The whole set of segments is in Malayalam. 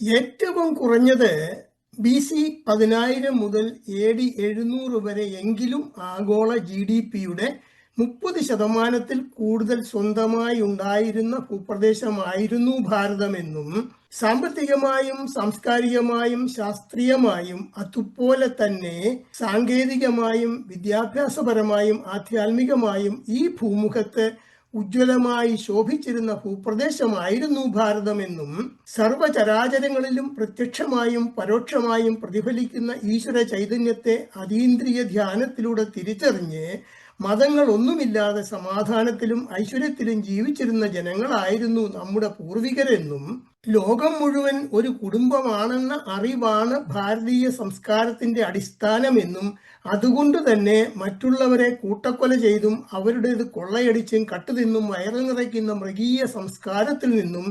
ഏറ്റവും കുറഞ്ഞത് ബി സി പതിനായിരം മുതൽ എ ഡി എഴുന്നൂറ് വരെ എങ്കിലും ആഗോള ജി ഡി പിയുടെ മുപ്പത് ശതമാനത്തിൽ കൂടുതൽ സ്വന്തമായി ഉണ്ടായിരുന്ന ഭൂപ്രദേശമായിരുന്നു ഭാരതമെന്നും സാമ്പത്തികമായും സാംസ്കാരികമായും ശാസ്ത്രീയമായും അതുപോലെ തന്നെ സാങ്കേതികമായും വിദ്യാഭ്യാസപരമായും ആധ്യാത്മികമായും ഈ ഭൂമുഖത്ത് ഉജ്ജ്വലമായി ശോഭിച്ചിരുന്ന ഭൂപ്രദേശമായിരുന്നു ഭാരതമെന്നും സർവചരാചരങ്ങളിലും പ്രത്യക്ഷമായും പരോക്ഷമായും പ്രതിഫലിക്കുന്ന ഈശ്വര ചൈതന്യത്തെ അതീന്ദ്രിയ ധ്യാനത്തിലൂടെ തിരിച്ചറിഞ്ഞ് മതങ്ങൾ ഒന്നുമില്ലാതെ സമാധാനത്തിലും ഐശ്വര്യത്തിലും ജീവിച്ചിരുന്ന ജനങ്ങളായിരുന്നു നമ്മുടെ പൂർവികരെന്നും ലോകം മുഴുവൻ ഒരു കുടുംബമാണെന്ന അറിവാണ് ഭാരതീയ സംസ്കാരത്തിന്റെ അടിസ്ഥാനമെന്നും അതുകൊണ്ട് തന്നെ മറ്റുള്ളവരെ കൂട്ടക്കൊല ചെയ്തും അവരുടേത് കൊള്ളയടിച്ചും കട്ടുതിന്നും വയറു നിറയ്ക്കുന്ന മൃഗീയ സംസ്കാരത്തിൽ നിന്നും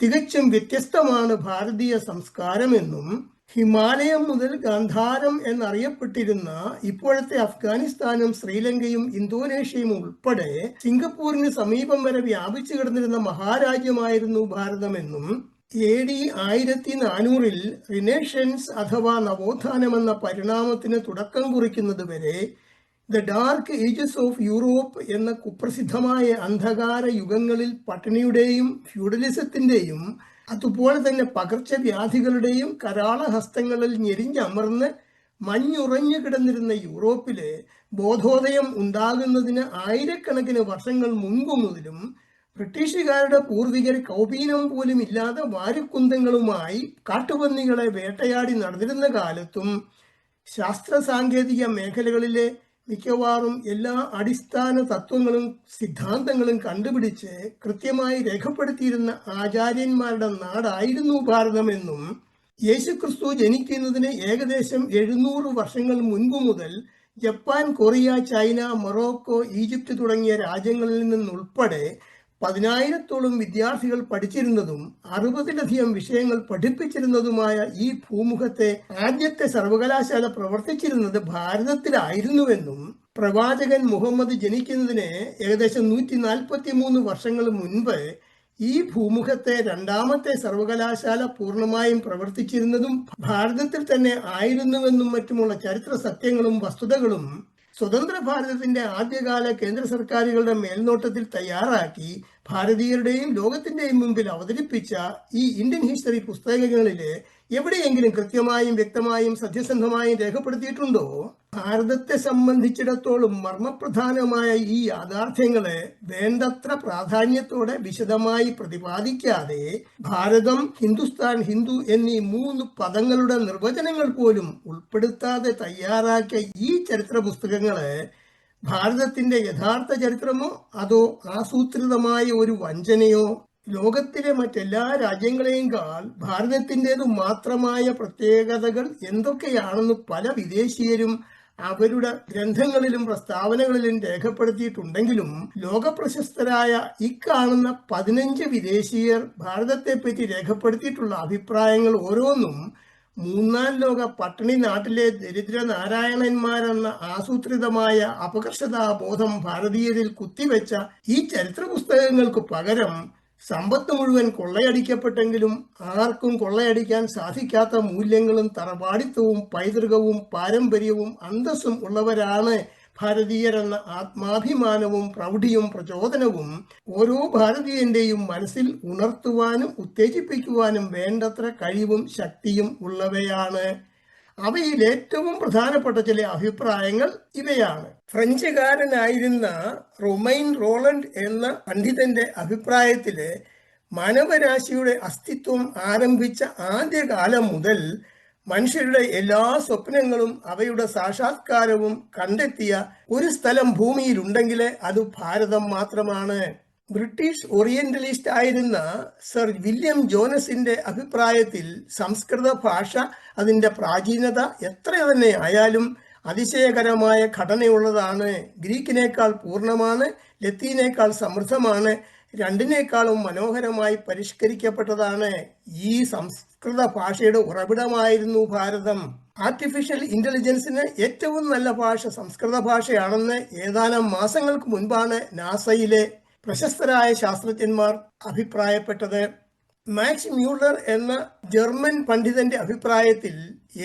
തികച്ചും വ്യത്യസ്തമാണ് ഭാരതീയ സംസ്കാരമെന്നും ഹിമാലയം മുതൽ ഗാന്ധാരം എന്നറിയപ്പെട്ടിരുന്ന ഇപ്പോഴത്തെ അഫ്ഗാനിസ്ഥാനും ശ്രീലങ്കയും ഇന്തോനേഷ്യയും ഉൾപ്പെടെ സിംഗപ്പൂരിന് സമീപം വരെ വ്യാപിച്ചു കിടന്നിരുന്ന മഹാരാജ്യമായിരുന്നു ഭാരതമെന്നും എ ഡി ആയിരത്തി നാനൂറിൽ റിനേഷൻസ് അഥവാ നവോത്ഥാനം എന്ന പരിണാമത്തിന് തുടക്കം കുറിക്കുന്നത് വരെ the dark ages of Europe എന്ന കുപ്രസിദ്ധമായ അന്ധകാര യുഗങ്ങളിൽ പട്ടിണിയുടെയും ഫ്യൂഡലിസത്തിന്റെയും അതുപോലെ തന്നെ പകർച്ചവ്യാധികളുടെയും കരാളഹസ്തങ്ങളിൽ ഞെരിഞ്ഞമർന്ന് മഞ്ഞുറഞ്ഞു കിടന്നിരുന്ന യൂറോപ്പിലെ ബോധോദയം ഉണ്ടാകുന്നതിന് ആയിരക്കണക്കിന് വർഷങ്ങൾ മുൻപ് മുതലും ബ്രിട്ടീഷുകാരുടെ പൂർവികർ കൗപീനം പോലും ഇല്ലാതെ വാരിക്കുന്തങ്ങളുമായി കാട്ടുപന്നികളെ വേട്ടയാടി നടന്നിരുന്ന കാലത്തും ശാസ്ത്ര സാങ്കേതിക മേഖലകളിലെ മിക്കവാറും എല്ലാ അടിസ്ഥാന തത്വങ്ങളും സിദ്ധാന്തങ്ങളും കണ്ടുപിടിച്ച് കൃത്യമായി രേഖപ്പെടുത്തിയിരുന്ന ആചാര്യന്മാരുടെ നാടായിരുന്നു ഭാരതമെന്നും യേശുക്രിസ്തു ജനിക്കുന്നതിന് ഏകദേശം എഴുന്നൂറ് വർഷങ്ങൾ മുൻപ് മുതൽ Japan Korea China Morocco Egypt തുടങ്ങിയ രാജ്യങ്ങളിൽ നിന്നുൾപ്പെടെ പതിനായിരത്തോളം വിദ്യാർത്ഥികൾ പഠിച്ചിരുന്നതും അറുപതിലധികം വിഷയങ്ങൾ പഠിപ്പിച്ചിരുന്നതുമായ ഈ ഭൂമുഖത്തെ ആദ്യത്തെ സർവകലാശാല പ്രവർത്തിച്ചിരുന്നത് ഭാരതത്തിലായിരുന്നുവെന്നും പ്രവാചകൻ മുഹമ്മദ് ജനിക്കുന്നതിന് ഏകദേശം നൂറ്റി നാൽപ്പത്തി മൂന്ന് വർഷങ്ങൾ മുൻപ് ഈ ഭൂമുഖത്തെ രണ്ടാമത്തെ സർവകലാശാല പൂർണമായും പ്രവർത്തിച്ചിരുന്നതും ഭാരതത്തിൽ തന്നെ ആയിരുന്നുവെന്നും മറ്റുമുള്ള ചരിത്ര സത്യങ്ങളും വസ്തുതകളും സ്വതന്ത്ര ഭാരതത്തിന്റെ ആദ്യകാല കേന്ദ്ര സർക്കാരുകളുടെ മേൽനോട്ടത്തിൽ തയ്യാറാക്കി ഭാരതീയരുടെയും ലോകത്തിന്റെയും മുമ്പിൽ അവതരിപ്പിച്ച ഈ ഇന്ത്യൻ ഹിസ്റ്ററി പുസ്തകങ്ങളിൽ എവിടെയെങ്കിലും കൃത്യമായും വ്യക്തമായും സത്യസന്ധമായും രേഖപ്പെടുത്തിയിട്ടുണ്ടോ? ഭാരതത്തെ സംബന്ധിച്ചിടത്തോളം മർമ്മപ്രധാനമായ ഈ യാഥാർത്ഥ്യങ്ങളെ വേണ്ടത്ര പ്രാധാന്യത്തോടെ വിശദമായി പ്രതിപാദിക്കാതെ ഭാരതം ഹിന്ദുസ്ഥാൻ ഹിന്ദു എന്നീ മൂന്ന് പദങ്ങളുടെ നിർവചനങ്ങൾ പോലും ഉൾപ്പെടുത്താതെ തയ്യാറാക്കിയ ഈ ചരിത്ര പുസ്തകങ്ങളെ ഭാരതത്തിന്റെ യഥാർത്ഥ ചരിത്രമോ അതോ ആസൂത്രിതമായ ഒരു വഞ്ചനയോ ലോകത്തിലെ മറ്റെല്ലാ രാജ്യങ്ങളെയും കാൾ ഭാരതത്തിന്റെതു മാത്രമായ പ്രത്യേകതകൾ എന്തൊക്കെയാണെന്ന് പല വിദേശീയരും അവരുടെ ഗ്രന്ഥങ്ങളിലും പ്രസ്താവനകളിലും രേഖപ്പെടുത്തിയിട്ടുണ്ടെങ്കിലും ലോകപ്രശസ്തരായ ഇക്കാണുന്ന പതിനഞ്ച് വിദേശീയർ ഭാരതത്തെപ്പറ്റി രേഖപ്പെടുത്തിയിട്ടുള്ള അഭിപ്രായങ്ങൾ ഓരോന്നും മൂന്നാം ലോക പട്ടിണി നാട്ടിലെ ദരിദ്ര നാരായണന്മാരെന്ന ആസൂത്രിതമായ അപകർഷതാബോധം ഭാരതീയരിൽ കുത്തിവെച്ച ഈ ചരിത്ര പുസ്തകങ്ങൾക്ക് പകരം സമ്പത്ത് മുഴുവൻ കൊള്ളയടിക്കപ്പെട്ടെങ്കിലും ആർക്കും കൊള്ളയടിക്കാൻ സാധിക്കാത്ത മൂല്യങ്ങളും തറവാടിത്തവും പൈതൃകവും പാരമ്പര്യവും അന്തസ്സും ഉള്ളവരാണ് ഭാരതീയരെന്ന ആത്മാഭിമാനവും പ്രൗഢിയും പ്രചോദനവും ഓരോ ഭാരതീയന്റെയും മനസ്സിൽ ഉണർത്തുവാനും ഉത്തേജിപ്പിക്കുവാനും വേണ്ടത്ര കഴിവും ശക്തിയും ഉള്ളവയാണ്. അവയിൽ ഏറ്റവും പ്രധാനപ്പെട്ട ചില അഭിപ്രായങ്ങൾ ഇവയാണ്. ഫ്രഞ്ചുകാരനായിരുന്ന റൊമൈൻ റോളണ്ട് എന്ന പണ്ഡിതന്റെ അഭിപ്രായത്തിൽ മാനവരാശിയുടെ അസ്തിത്വം ആരംഭിച്ച ആദ്യകാലം മുതൽ മനുഷ്യരുടെ എല്ലാ സ്വപ്നങ്ങളും അവയുടെ സാക്ഷാത്കാരവും കണ്ടെത്തിയ ഒരു സ്ഥലം ഭൂമിയിലുണ്ടെങ്കിൽ അത് ഭാരതം മാത്രമാണ്. ബ്രിട്ടീഷ് ഓറിയന്റലിസ്റ്റ് ആയിരുന്ന സർ വില്യം ജോനസിന്റെ അഭിപ്രായത്തിൽ സംസ്കൃത ഭാഷ അതിന്റെ പ്രാചീനത എത്ര തന്നെ ആയാലും അതിശയകരമായ ഘടനയുള്ളതാണ്. ഗ്രീക്കിനേക്കാൾ പൂർണമാണ് ലത്തീനേക്കാൾ സമൃദ്ധമാണ് രണ്ടിനേക്കാളും മനോഹരമായി പരിഷ്കരിക്കപ്പെട്ടതാണ് ഈ സംസ്കൃത ഭാഷയുടെ ഉറവിടമായിരുന്നു ഭാരതം. ആർട്ടിഫിഷ്യൽ ഇന്റലിജൻസിന് ഏറ്റവും നല്ല ഭാഷ സംസ്കൃത ഭാഷയാണെന്ന് ഏതാനും മാസങ്ങൾക്ക് മുൻപാണ് നാസയിലെ പ്രശസ്തരായ ശാസ്ത്രജ്ഞന്മാർ അഭിപ്രായപ്പെട്ടത്. മാക്സ് മ്യൂളർ എന്ന ജർമ്മൻ പണ്ഡിതന്റെ അഭിപ്രായത്തിൽ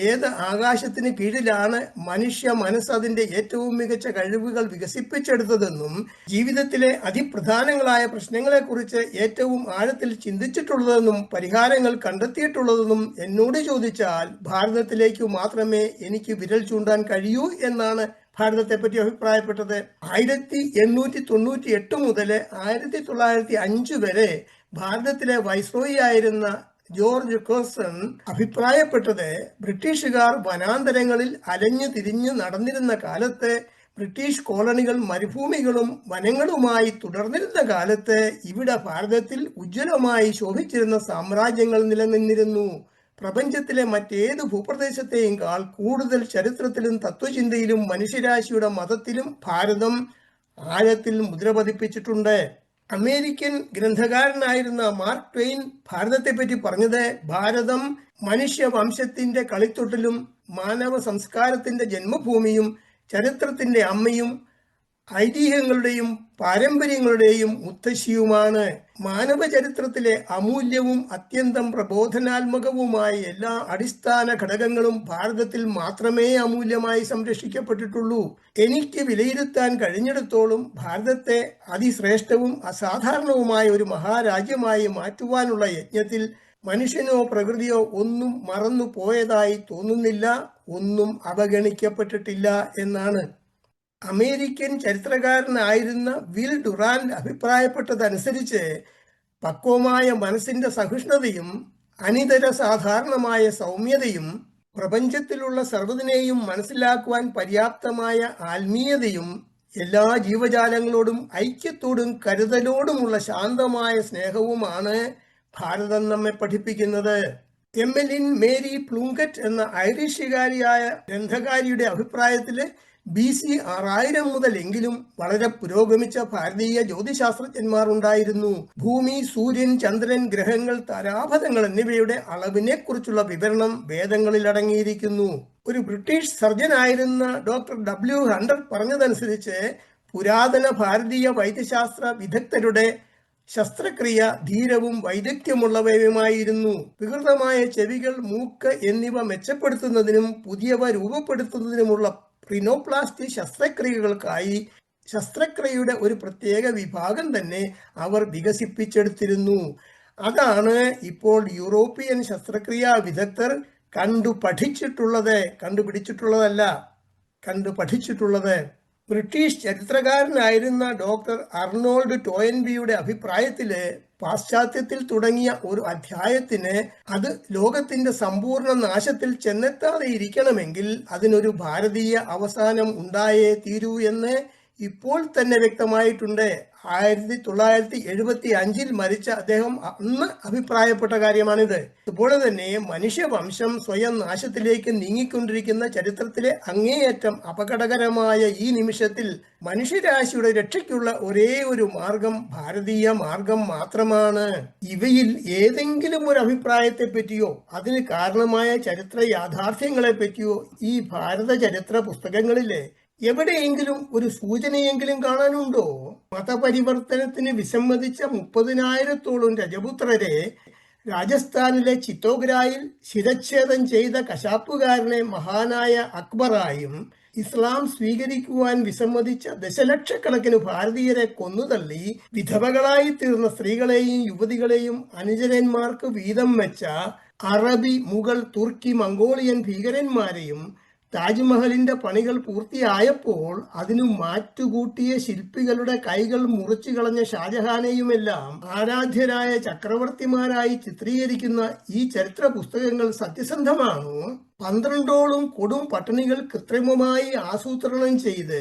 ഏത് ആകാശത്തിന് കീഴിലാണ് മനുഷ്യ മനസ്സ് അതിന്റെ ഏറ്റവും മികച്ച കഴിവുകൾ വികസിപ്പിച്ചെടുത്തതെന്നും ജീവിതത്തിലെ അതിപ്രധാനങ്ങളായ പ്രശ്നങ്ങളെക്കുറിച്ച് ഏറ്റവും ആഴത്തിൽ ചിന്തിച്ചിട്ടുള്ളതെന്നും പരിഹാരങ്ങൾ കണ്ടെത്തിയിട്ടുള്ളതെന്നും എന്നോട് ചോദിച്ചാൽ ഭാരതത്തിലേക്ക് മാത്രമേ എനിക്ക് വിരൽ ചൂണ്ടാൻ കഴിയൂ എന്നാണ് ഭാരതത്തെ പറ്റി അഭിപ്രായപ്പെട്ടത് ആയിരത്തി എണ്ണൂറ്റി തൊണ്ണൂറ്റി എട്ട് മുതൽ ആയിരത്തി തൊള്ളായിരത്തി അഞ്ച് വരെ ഭാരതത്തിലെ വൈസ്രോയി ആയിരുന്ന ജോർജ് കേഴ്സൺ അഭിപ്രായപ്പെട്ടത് ബ്രിട്ടീഷുകാർ വനാന്തരങ്ങളിൽ അലഞ്ഞു തിരിഞ്ഞു നടന്നിരുന്ന കാലത്ത് ബ്രിട്ടീഷ് കോളനികൾ മരുഭൂമികളും വനങ്ങളുമായി തുടർന്നിരുന്ന കാലത്ത് ഇവിടെ ഭാരതത്തിൽ ഉജ്ജ്വലമായി ശോഭിച്ചിരുന്ന സാമ്രാജ്യങ്ങൾ നിലനിന്നിരുന്നു. പ്രപഞ്ചത്തിലെ മറ്റേത് ഭൂപ്രദേശത്തെയുംകാൾ കൂടുതൽ ചരിത്രത്തിലും തത്വചിന്തയിലും മനുഷ്യരാശിയുടെ മതത്തിലും ഭാരതം ആഴത്തിൽ മുദ്ര പതിപ്പിച്ചിട്ടുണ്ട് അമേരിക്കൻ ഗ്രന്ഥകാരനായിരുന്ന മാർക്ക് ട്വെയിൻ ഭാരതത്തെപ്പറ്റി പറഞ്ഞത് ഭാരതം മനുഷ്യ വംശത്തിന്റെ കളിത്തൊട്ടിലും മാനവ സംസ്കാരത്തിന്റെ ജന്മഭൂമിയും ചരിത്രത്തിന്റെ അമ്മയും ഐതിഹ്യങ്ങളുടെയും പാരമ്പര്യങ്ങളുടെയും മുത്തശ്ശിയുമാണ് മാനവ ചരിത്രത്തിലെ അമൂല്യവും അത്യന്തം പ്രബോധനാത്മകവുമായ എല്ലാ അടിസ്ഥാന ഘടകങ്ങളും ഭാരതത്തിൽ മാത്രമേ അമൂല്യമായി സംരക്ഷിക്കപ്പെട്ടിട്ടുള്ളൂ. എനിക്ക് വിലയിരുത്താൻ കഴിഞ്ഞിടത്തോളം ഭാരതത്തെ അതിശ്രേഷ്ഠവും അസാധാരണവുമായ ഒരു മഹാരാജ്യമായി മാറ്റുവാനുള്ള യജ്ഞത്തിൽ മനുഷ്യനോ പ്രകൃതിയോ ഒന്നും മറന്നു പോയതായി തോന്നുന്നില്ല ഒന്നും അവഗണിക്കപ്പെട്ടിട്ടില്ല എന്നാണ്. അമേരിക്കൻ ചരിത്രകാരനായിരുന്ന വിൽ ഡുറാൻ അഭിപ്രായപ്പെട്ടതനുസരിച്ച് പക്വമായ മനസ്സിന്റെ സഹിഷ്ണുതയും അനിതര സാധാരണമായ സൗമ്യതയും പ്രപഞ്ചത്തിലുള്ള സർവതിനെയും മനസ്സിലാക്കുവാൻ പര്യാപ്തമായ ആത്മീയതയും എല്ലാ ജീവജാലങ്ങളോടും ഐക്യത്തോടും കരുതലോടുമുള്ള ശാന്തമായ സ്നേഹവുമാണ് ഭാരതം നമ്മെ പഠിപ്പിക്കുന്നത്. എമ്മലിൻ മേരി പ്ലൂങ്കറ്റ് എന്ന ഐറിഷുകാരിയായ ഗ്രന്ഥകാരിയുടെ അഭിപ്രായത്തിൽ ബി സി ആറായിരം മുതലെങ്കിലും വളരെ പുരോഗമിച്ച ഭാരതീയ ജ്യോതിശാസ്ത്രജ്ഞന്മാർ ഉണ്ടായിരുന്നു. ഭൂമി സൂര്യൻ ചന്ദ്രൻ ഗ്രഹങ്ങൾ താരാപഥങ്ങൾ എന്നിവയുടെ അളവിനെ കുറിച്ചുള്ള വിവരണം വേദങ്ങളിൽ അടങ്ങിയിരിക്കുന്നു. ഒരു ബ്രിട്ടീഷ് സർജനായിരുന്ന ഡോക്ടർ ഡബ്ല്യു ഹണ്ടർ പറഞ്ഞതനുസരിച്ച് പുരാതന ഭാരതീയ വൈദ്യശാസ്ത്ര വിദഗ്ധരുടെ ശസ്ത്രക്രിയ ധീരവും വൈദഗ്ധ്യമുള്ളവയുമായിരുന്നു. വികൃതമായ ചെവികൾ മൂക്ക് എന്നിവ മെച്ചപ്പെടുത്തുന്നതിനും പുതിയവ രൂപപ്പെടുത്തുന്നതിനുമുള്ള പ്രിനോപ്ലാസ്റ്റി ശസ്ത്രക്രിയകൾക്കായി ശസ്ത്രക്രിയയുടെ ഒരു പ്രത്യേക വിഭാഗം തന്നെ അവർ വികസിപ്പിച്ചെടുത്തിരുന്നു. അതാണ് ഇപ്പോൾ യൂറോപ്യൻ ശസ്ത്രക്രിയാ വിദഗ്ധർ കണ്ടു പഠിച്ചിട്ടുള്ളത് കണ്ടുപിടിച്ചിട്ടുള്ളതല്ല കണ്ടു പഠിച്ചിട്ടുള്ളത്. ബ്രിട്ടീഷ് ചരിത്രകാരനായിരുന്ന ഡോക്ടർ അർണോൾഡ് ടോയൻബിയുടെ അഭിപ്രായത്തിൽ പാശ്ചാത്യത്തിൽ തുടങ്ങിയ ഒരു അധ്യായത്തിന് അത് ലോകത്തിന്റെ സമ്പൂർണ നാശത്തിൽ ചെന്നെത്താതെ ഇരിക്കണമെങ്കിൽ അതിനൊരു ഭാരതീയ അവസാനം ഉണ്ടായേ തീരൂ എന്ന് ഇപ്പോൾ തന്നെ വ്യക്തമായിട്ടുണ്ട്. ആയിരത്തി തൊള്ളായിരത്തി എഴുപത്തി അഞ്ചിൽ മരിച്ച അദ്ദേഹം അന്ന് അഭിപ്രായപ്പെട്ട കാര്യമാണിത്. അതുപോലെ തന്നെ മനുഷ്യവംശം സ്വയം നാശത്തിലേക്ക് നീങ്ങിക്കൊണ്ടിരിക്കുന്ന ചരിത്രത്തിലെ അങ്ങേയറ്റം അപകടകരമായ ഈ നിമിഷത്തിൽ മനുഷ്യരാശിയുടെ രക്ഷയ്ക്കുള്ള ഒരേ ഒരു മാർഗം ഭാരതീയ മാർഗം മാത്രമാണ്. ഇവയിൽ ഏതെങ്കിലും ഒരു അഭിപ്രായത്തെ പറ്റിയോ അതിന് കാരണമായ ചരിത്ര യാഥാർത്ഥ്യങ്ങളെ പറ്റിയോ ഈ ഭാരത ചരിത്ര പുസ്തകങ്ങളിലെ എവിടെയെങ്കിലും ഒരു സൂചനയെങ്കിലും കാണാനുണ്ടോ? മതപരിവർത്തനത്തിന് വിസമ്മതിച്ച മുപ്പതിനായിരത്തോളം രജപുത്രരെ രാജസ്ഥാനിലെ ചിത്തോഗ്രായിൽ ശിരച്ഛേദം ചെയ്ത കശാപ്പുകാരനെ മഹാനായ അക്ബറായും ഇസ്ലാം സ്വീകരിക്കുവാൻ വിസമ്മതിച്ച ദശലക്ഷക്കണക്കിന് ഭാരതീയരെ കൊന്നുതള്ളി വിധവകളായി തീർന്ന സ്ത്രീകളെയും യുവതികളെയും അനുചരന്മാർക്ക് വീതം വെച്ച അറബി മുഗൾ തുർക്കി മംഗോളിയൻ ഭീകരന്മാരെയും താജ്മഹലിന്റെ പണികൾ പൂർത്തിയായപ്പോൾ അതിനു മാറ്റുകൂട്ടിയ ശില്പികളുടെ കൈകൾ മുറിച്ചു കളഞ്ഞ ഷാജഹാനെയുമെല്ലാം ആരാധ്യരായ ചക്രവർത്തിമാരായി ചിത്രീകരിക്കുന്ന ഈ ചരിത്ര പുസ്തകങ്ങൾ സത്യസന്ധമാണോ. പന്ത്രണ്ടോളം കൊടും പട്ടിണികൾ കൃത്രിമമായി ആസൂത്രണം ചെയ്ത്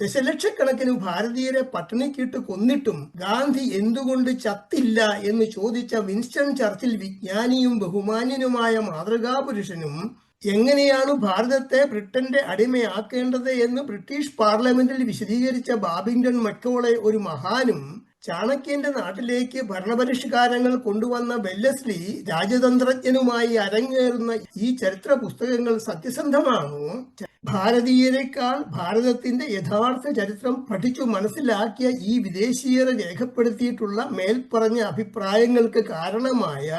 ദശലക്ഷക്കണക്കിന് ഭാരതീയരെ പട്ടിണിക്കിട്ട് കൊന്നിട്ടും ഗാന്ധി എന്തുകൊണ്ട് ചത്തില്ല എന്ന് ചോദിച്ച വിൻസ്റ്റൺ ചർച്ചിൽ വിജ്ഞാനിയും ബഹുമാന്യനുമായ മാതൃകാപുരുഷനും എങ്ങനെയാണ് ഭാരതത്തെ ബ്രിട്ടന്റെ അടിമയാക്കേണ്ടത് എന്ന് ബ്രിട്ടീഷ് പാർലമെന്റിൽ വിശദീകരിച്ച ബാബിംഗ്ടൺ മക്കോളെ ഒരു മഹാനും ചാണക്യന്റെ നാട്ടിലേക്ക് ഭരണപരിഷ്കാരങ്ങൾ കൊണ്ടുവന്ന വെല്ലസ്ലി രാജതന്ത്രജ്ഞനുമായി അരങ്ങേറുന്ന ഈ ചരിത്ര പുസ്തകങ്ങൾ സത്യസന്ധമാണോ? ഭാരതീയരെക്കാൾ ഭാരതത്തിന്റെ യഥാർത്ഥ ചരിത്രം പഠിച്ചു മനസ്സിലാക്കിയ ഈ വിദേശീയരെ രേഖപ്പെടുത്തിയിട്ടുള്ള മേൽപ്പറഞ്ഞ അഭിപ്രായങ്ങൾക്ക് കാരണമായ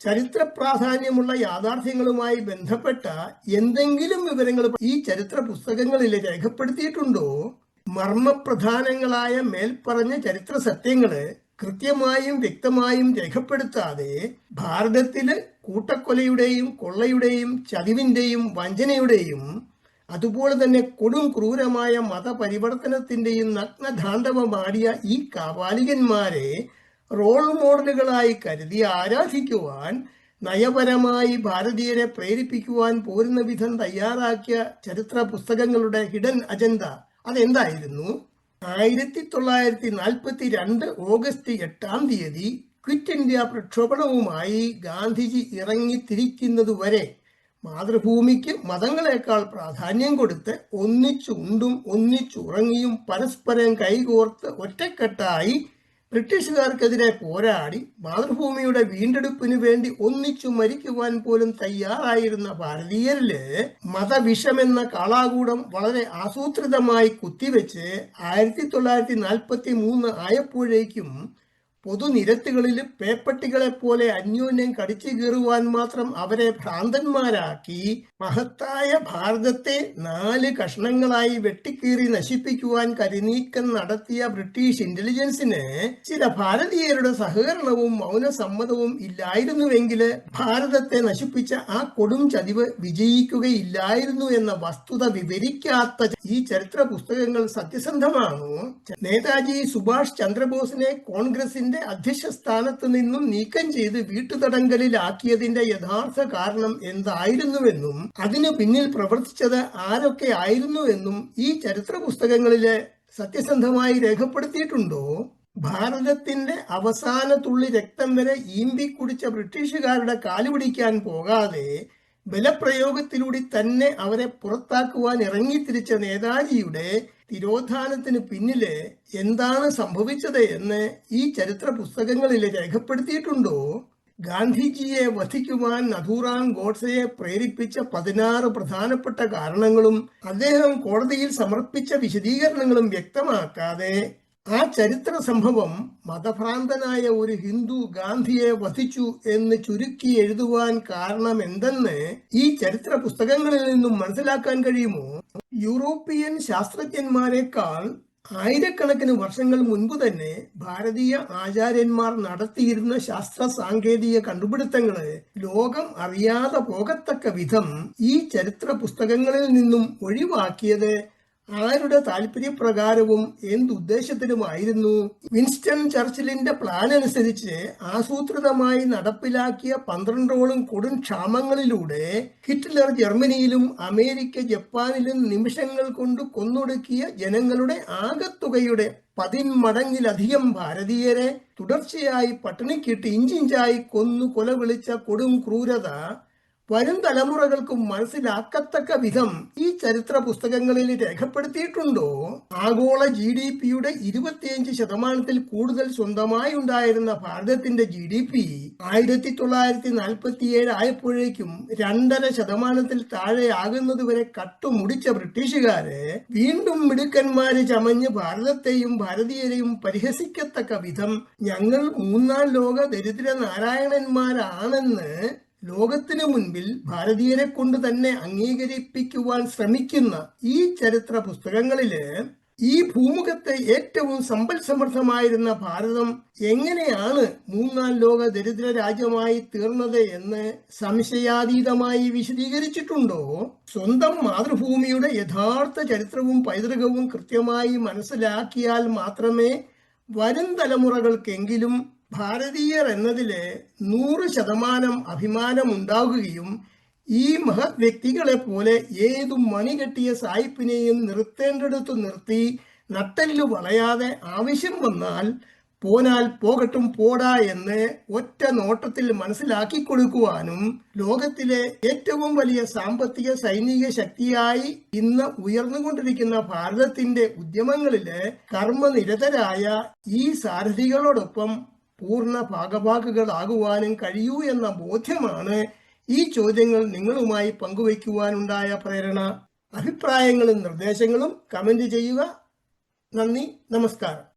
ചരിത്ര പ്രാധാന്യമുള്ള യാഥാർത്ഥ്യങ്ങളുമായി ബന്ധപ്പെട്ട എന്തെങ്കിലും വിവരങ്ങൾ ഈ ചരിത്ര പുസ്തകങ്ങളിൽ രേഖപ്പെടുത്തിയിട്ടുണ്ടോ? മർമ്മപ്രധാനങ്ങളായ മേൽപ്പറഞ്ഞ ചരിത്ര സത്യങ്ങൾ കൃത്യമായും വ്യക്തമായും രേഖപ്പെടുത്താതെ ഭാരതത്തിൽ കൂട്ടക്കൊലയുടെയും കൊള്ളയുടെയും ചതിവിന്റെയും വഞ്ചനയുടെയും അതുപോലെ തന്നെ കൊടും ക്രൂരമായ മതപരിവർത്തനത്തിന്റെയും നഗ്നധാന്തവമാടിയ ഈ കാപാലികന്മാരെ റോൾ മോഡലുകളായി കരുതി ആരാധിക്കുവാൻ നയപരമായി ഭാരതീയരെ പ്രേരിപ്പിക്കുവാൻ പോരുന്ന വിധം തയ്യാറാക്കിയ ചരിത്ര പുസ്തകങ്ങളുടെ ഹിഡൻ അജണ്ട അതെന്തായിരുന്നു? ആയിരത്തി തൊള്ളായിരത്തി നാൽപ്പത്തി രണ്ട് ഓഗസ്റ്റ് എട്ടാം തീയതി ക്വിറ്റ് ഇന്ത്യ പ്രക്ഷോഭണവുമായി ഗാന്ധിജി ഇറങ്ങിത്തിരിക്കുന്നതുവരെ മാതൃഭൂമിക്ക് മതങ്ങളെക്കാൾ പ്രാധാന്യം കൊടുത്ത് ഒന്നിച്ചുണ്ടും ഒന്നിച്ചുറങ്ങിയും പരസ്പരം കൈകോർത്ത് ഒറ്റക്കെട്ടായി ബ്രിട്ടീഷുകാർക്കെതിരെ പോരാടി മാതൃഭൂമിയുടെ വീണ്ടെടുപ്പിനു വേണ്ടി ഒന്നിച്ചു മരിക്കുവാൻ പോലും തയ്യാറായിരുന്ന ഭാരതീയരിൽ മതവിഷമെന്ന കാളാകൂടം വളരെ ആസൂത്രിതമായി കുത്തിവെച്ച് ആയിരത്തി തൊള്ളായിരത്തി നാൽപ്പത്തി മൂന്ന് ആയപ്പോഴേക്കും പൊതുനിരത്തുകളിൽ പേപ്പട്ടികളെ പോലെ അന്യോന്യം കടിച്ചു കീറുവാൻ മാത്രം അവരെ ഭ്രാന്തന്മാരാക്കി മഹത്തായ ഭാരതത്തെ നാല് കഷ്ണങ്ങളായി വെട്ടിക്കീറി നശിപ്പിക്കുവാൻ കരിനീക്കം നടത്തിയ ബ്രിട്ടീഷ് ഇന്റലിജൻസിന് ചില ഭാരതീയരുടെ സഹകരണവും മൗനസമ്മതവും ഇല്ലായിരുന്നുവെങ്കിൽ ഭാരതത്തെ നശിപ്പിച്ച ആ കൊടും ചതിവ് വിജയിക്കുകയില്ലായിരുന്നു എന്ന വസ്തുത വിവരിക്കാത്ത ഈ ചരിത്ര പുസ്തകങ്ങൾ സത്യസന്ധമാണോ? നേതാജി സുഭാഷ് ചന്ദ്രബോസിനെ കോൺഗ്രസിന്റെ അധ്യക്ഷ സ്ഥാനത്ത് നിന്നും നീക്കം ചെയ്ത് വീട്ടുതടങ്കലിലാക്കിയതിന്റെ യഥാർത്ഥ കാരണം എന്തായിരുന്നുവെന്നും അതിനു പിന്നിൽ പ്രവർത്തിച്ചത് ആരൊക്കെ ആയിരുന്നുവെന്നും ഈ ചരിത്ര പുസ്തകങ്ങളിലെ സത്യസന്ധമായി രേഖപ്പെടുത്തിയിട്ടുണ്ടോ? ഭാരതത്തിന്റെ അവസാന തുള്ളി രക്തം വരെ ഈമ്പി കുടിച്ച ബ്രിട്ടീഷുകാരുടെ കാലുപിടിക്കാൻ പോകാതെ ബലപ്രയോഗത്തിലൂടെ തന്നെ അവരെ പുറത്താക്കുവാൻ ഇറങ്ങിത്തിരിച്ച നേതാജിയുടെ തിരോധാനത്തിന് പിന്നിൽ എന്താണ് സംഭവിച്ചത് എന്ന് ഈ ചരിത്ര പുസ്തകങ്ങളിൽ രേഖപ്പെടുത്തിയിട്ടുണ്ടോ? ഗാന്ധിജിയെ വധിക്കുവാൻ നഥൂറാം ഗോഡ്സയെ പ്രേരിപ്പിച്ച പതിനാറ് പ്രധാനപ്പെട്ട കാരണങ്ങളും അദ്ദേഹം കോടതിയിൽ സമർപ്പിച്ച വിശദീകരണങ്ങളും വ്യക്തമാക്കാതെ ആ ചരിത്ര സംഭവം മതഭ്രാന്തനായ ഒരു ഹിന്ദു ഗാന്ധിയെ വധിച്ചു എന്ന് ചുരുക്കി എഴുതുവാൻ കാരണം എന്തെന്ന് ഈ ചരിത്ര പുസ്തകങ്ങളിൽ നിന്നും മനസ്സിലാക്കാൻ കഴിയുമോ? യൂറോപ്യൻ ശാസ്ത്രജ്ഞന്മാരെക്കാൾ ആയിരക്കണക്കിന് വർഷങ്ങൾ മുൻപ് തന്നെ ഭാരതീയ ആചാര്യന്മാർ നടത്തിയിരുന്ന ശാസ്ത്ര സാങ്കേതിക കണ്ടുപിടുത്തങ്ങൾ ലോകം അറിയാതെ പോകത്തക്ക വിധം ഈ ചരിത്ര പുസ്തകങ്ങളിൽ നിന്നും ഒഴിവാക്കിയത് ആരുടെ താല്പര്യപ്രകാരവും എന്തുദ്ദേശത്തിലുമായിരുന്നു വിൻസ്റ്റൺ ചർച്ചിലിന്റെ പ്ലാൻ അനുസരിച്ച് ആസൂത്രിതമായി നടപ്പിലാക്കിയ പന്ത്രണ്ടോളം കൊടും ക്ഷാമങ്ങളിലൂടെ ഹിറ്റ്ലർ ജർമ്മനിയിലും അമേരിക്ക ജപ്പാനിലും നിമിഷങ്ങൾ കൊണ്ട് കൊന്നൊടുക്കിയ ജനങ്ങളുടെ ആകത്തുകയുടെ പതിന്മടങ്ങിലധികം ഭാരതീയരെ തുടർച്ചയായി പട്ടിണിക്കിട്ട് ഇഞ്ചിഞ്ചായി കൊന്നു കൊല വിളിച്ച കൊടും ക്രൂരത വരും തലമുറകൾക്കും മനസ്സിലാക്കത്തക്ക വിധം ഈ ചരിത്ര പുസ്തകങ്ങളിൽ രേഖപ്പെടുത്തിയിട്ടുണ്ടോ? ആഗോള ജി ഡി പിയുടെ ഇരുപത്തിയഞ്ച് ശതമാനത്തിൽ കൂടുതൽ സ്വന്തമായി ഉണ്ടായിരുന്ന ഭാരതത്തിന്റെ ജി ഡി പി ആയിരത്തി തൊള്ളായിരത്തി നാൽപ്പത്തിയേഴ് ആയപ്പോഴേക്കും രണ്ടര ശതമാനത്തിൽ താഴെയാകുന്നതുവരെ കട്ടുമുടിച്ച ബ്രിട്ടീഷുകാര് വീണ്ടും മിടുക്കന്മാര് ചമഞ്ഞ് ഭാരതത്തെയും ഭാരതീയരെയും പരിഹസിക്കത്തക്ക വിധം ഞങ്ങൾ മൂന്നാം ലോക ദരിദ്ര നാരായണന്മാരാണെന്ന് ലോകത്തിനു മുൻപിൽ ഭാരതീയരെ കൊണ്ട് തന്നെ അംഗീകരിപ്പിക്കുവാൻ ശ്രമിക്കുന്ന ഈ ചരിത്ര പുസ്തകങ്ങളിൽ ഈ ഭൂമുഖത്തെ ഏറ്റവും സമ്പൽ സമൃദ്ധമായിരുന്ന ഭാരതം എങ്ങനെയാണ് മൂന്നാം ലോക ദരിദ്ര രാജ്യമായി തീർന്നത് എന്ന് സംശയാതീതമായി വിശദീകരിച്ചിട്ടുണ്ടോ? സ്വന്തം മാതൃഭൂമിയുടെ യഥാർത്ഥ ചരിത്രവും പൈതൃകവും കൃത്യമായി മനസ്സിലാക്കിയാൽ മാത്രമേ വരും തലമുറകൾക്കെങ്കിലും ഭാരതീയർ എന്നതിൽ നൂറ് ശതമാനം അഭിമാനമുണ്ടാകുകയും ഈ മഹത് വ്യക്തികളെ പോലെ ഏതു മണികെട്ടിയ സായിപ്പിനെയും നിർത്തേണ്ടടുത്ത് നിർത്തി നട്ടെല്ലു വളയാതെ ആവശ്യം വന്നാൽ പോനാൽ പോകട്ടും പോടാ എന്ന് ഒറ്റ നോട്ടത്തിൽ മനസ്സിലാക്കി കൊടുക്കുവാനും ലോകത്തിലെ ഏറ്റവും വലിയ സാമ്പത്തിക സൈനിക ശക്തിയായി ഇന്ന് ഉയർന്നുകൊണ്ടിരിക്കുന്ന ഭാരതത്തിന്റെ ഉദ്യമങ്ങളിലെ കർമ്മനിരതരായ ഈ സാരഥികളോടൊപ്പം പൂർണ ഭാഗഭാക്കുകളാകുവാനും കഴിയൂ എന്ന ബോധ്യമാണ് ഈ ചോദ്യങ്ങൾ നിങ്ങളുമായി പങ്കുവയ്ക്കുവാനുണ്ടായ പ്രേരണ. അഭിപ്രായങ്ങളും നിർദ്ദേശങ്ങളും കമന്റ് ചെയ്യുക. നന്ദി നമസ്കാരം.